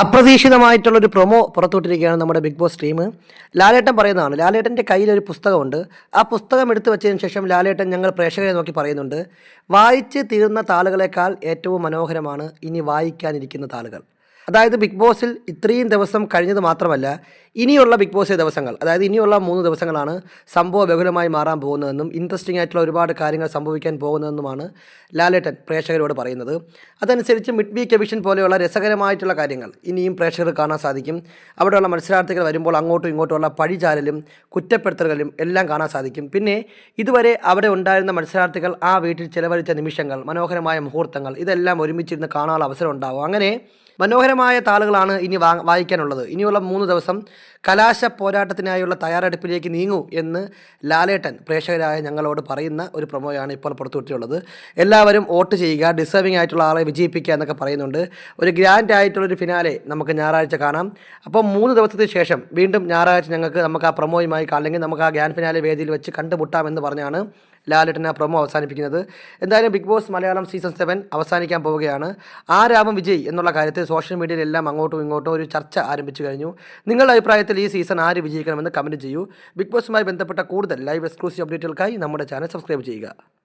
അപ്രതീക്ഷിതമായിട്ടുള്ളൊരു promo പുറത്തുവിട്ടിരിക്കുകയാണ് നമ്മുടെ big boss team ലാലേട്ടൻ പറയുന്നതാണ് ലാലേട്ടന്റെ കയ്യിലൊരു പുസ്തകമുണ്ട്. ആ പുസ്തകം എടുത്തു വെച്ചതിന് ശേഷം ലാലേട്ടൻ ഞങ്ങൾ പ്രേക്ഷകരെ നോക്കി പറയുന്നുണ്ട് വായിച്ച് തീർന്ന താളുകളെക്കാൾ ഏറ്റവും മനോഹരമാണ് ഇനി വായിക്കാനിരിക്കുന്ന താളുകൾ. അതായത് ബിഗ് ബോസിൽ ഇത്രയും ദിവസം കഴിഞ്ഞത് മാത്രമല്ല ഇനിയുള്ള ബിഗ് ബോസ് ദിവസങ്ങൾ അതായത് ഇനിയുള്ള മൂന്ന് ദിവസങ്ങളാണ് സംഭവ ബഹുലമായി മാറാൻ പോകുന്നതെന്നും ഇൻട്രസ്റ്റിംഗ് ആയിട്ടുള്ള ഒരുപാട് കാര്യങ്ങൾ സംഭവിക്കാൻ പോകുന്നതെന്നുമാണ് ലാലേട്ടൻ പ്രേക്ഷകരോട് പറയുന്നത്. അതനുസരിച്ച് മിഡ് വീക്ക് എവിഷൻ പോലെയുള്ള രസകരമായിട്ടുള്ള കാര്യങ്ങൾ ഇനിയും പ്രേക്ഷകർ കാണാൻ സാധിക്കും. അവിടെയുള്ള മത്സരാർത്ഥികൾ വരുമ്പോൾ അങ്ങോട്ടും ഇങ്ങോട്ടുമുള്ള പഴിചാരലും കുറ്റപ്പെടുത്തലുകളും എല്ലാം കാണാൻ സാധിക്കും. പിന്നെ ഇതുവരെ അവിടെ ഉണ്ടായിരുന്ന മത്സരാർത്ഥികൾ ആ വീട്ടിൽ ചിലവഴിച്ച നിമിഷങ്ങൾ മനോഹരമായ മുഹൂർത്തങ്ങൾ ഇതെല്ലാം ഒരുമിച്ചിരുന്ന് കാണാനുള്ള അവസരം ഉണ്ടാവും. അങ്ങനെ മനോഹരമായ താളുകളാണ് ഇനി വായിക്കാനുള്ളത്. ഇനിയുള്ള മൂന്ന് ദിവസം കലാശ പോരാട്ടത്തിനായുള്ള തയ്യാറെടുപ്പിലേക്ക് നീങ്ങൂ എന്ന് ലാലേട്ടൻ പ്രേക്ഷകരായ ഞങ്ങളോട് പറയുന്ന ഒരു പ്രൊമോയാണ് ഇപ്പോൾ പുറത്തുവിട്ടിട്ടുള്ളത്. എല്ലാവരും വോട്ട് ചെയ്യുക ഡിസേർവിംഗ് ആയിട്ടുള്ള ആളെ വിജയിപ്പിക്കുക എന്നൊക്കെ പറയുന്നുണ്ട്. ഒരു ഗ്രാൻഡ് ആയിട്ടുള്ളൊരു ഫിനാലെ നമുക്ക് ഞായറാഴ്ച കാണാം. അപ്പോൾ മൂന്ന് ദിവസത്തിന് ശേഷം വീണ്ടും ഞായറാഴ്ച ഞങ്ങൾക്ക് നമുക്ക് ആ പ്രൊമോയുമായി അല്ലെങ്കിൽ നമുക്ക് ആ ഗ്രാൻഡ് ഫിനാലെ വേദിയിൽ വെച്ച് കണ്ടുമുട്ടാമെന്ന് പറഞ്ഞാണ് ലാലേട്ടൻ പ്രൊമോ അവസാനിപ്പിക്കുന്നത്. എന്തായാലും big boss Malayalam season seven അവസാനിക്കാൻ പോവുകയാണ്. ആരാവും വിജയ് എന്നുള്ള കാര്യത്തിൽ സോഷ്യൽ മീഡിയയിലെല്ലാം അങ്ങോട്ടും ഇങ്ങോട്ടും ഒരു ചർച്ച ആരംഭിച്ചു കഴിഞ്ഞു. നിങ്ങളുടെ അഭിപ്രായത്തിൽ ഈ സീസൺ ആര് വിജയിക്കണമെന്ന് കമന്റ് ചെയ്യൂ. ബിഗ് ബോസുമായി ബന്ധപ്പെട്ട കൂടുതൽ ലൈവ് എക്സ്ക്ലൂസീവ് അപ്ഡേറ്റുകൾക്കായി നമ്മുടെ ചാനൽ സബ്സ്ക്രൈബ് ചെയ്യുക.